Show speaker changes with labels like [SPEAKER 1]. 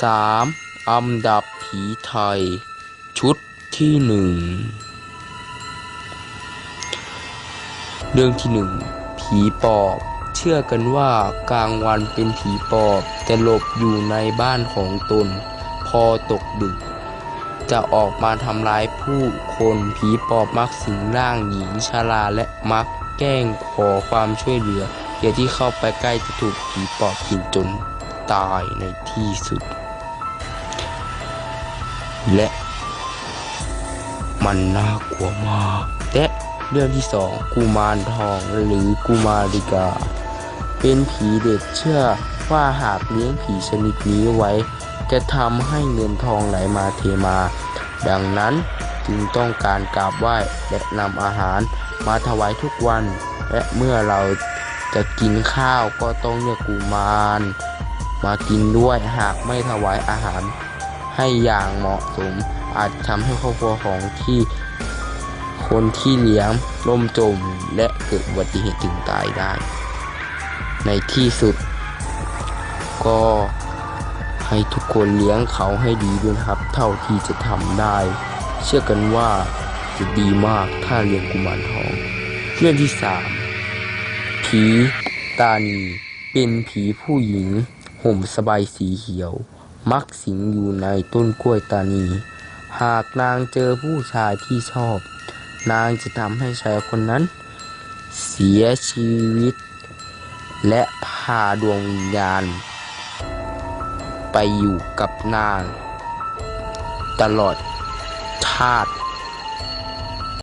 [SPEAKER 1] 3. อันดับผีไทย ชุดที่หนึ่งเรื่องที่หนึ่งผีปอบ เชื่อกันว่ากลางวันเป็นผีปอบจะหลบอยู่ในบ้านของตน พอตกดึก จะออกมาทำร้ายผู้คนผีปอบมักสิงร่างหญิงชราและมักแกล้งขอความช่วยเหลือ อย่าที่เข้าไปใกล้จะถูกผีปอบกินจนตายในที่สุด และมันน่ากลัวมากและเรื่องที่สองกุมารทองหรือกุมาริกา เป็นผีเด็กเชื่อว่าหากเลี้ยงผีชนิดนี้ไว้ จะทำให้เงินทองไหลมาเทมา ดังนั้นจึงต้องการกราบไหว้และนำอาหารมาถวายทุกวัน และเมื่อเรา จะกินข้าวก็ต้องเรียกกุมารมากินด้วยหากไม่ถวายอาหารให้อย่างเหมาะสม อาจทำให้ครอบครัวของที่คนที่เลี้ยงล่มจมและเกิดอุบัติเหตุถึงตายได้ ในที่สุด ก็ให้ทุกคนเลี้ยงเขาให้ดีด้วยครับ เท่าที่จะทำได้ เชื่อกันว่าจะดีมากถ้าเลี้ยงกุมารทอง เรื่องที่สาม ผีตานี เป็นผีผู้หญิง ห่มสบายสีเขียว มักสิงอยู่ในต้นกล้วยตานี หากนางเจอผู้ชายที่ชอบ นางจะทำให้ชายคนนั้น เสียชีวิต และพาดวงวิญญาณ ไปอยู่กับนาง ตลอดชาติ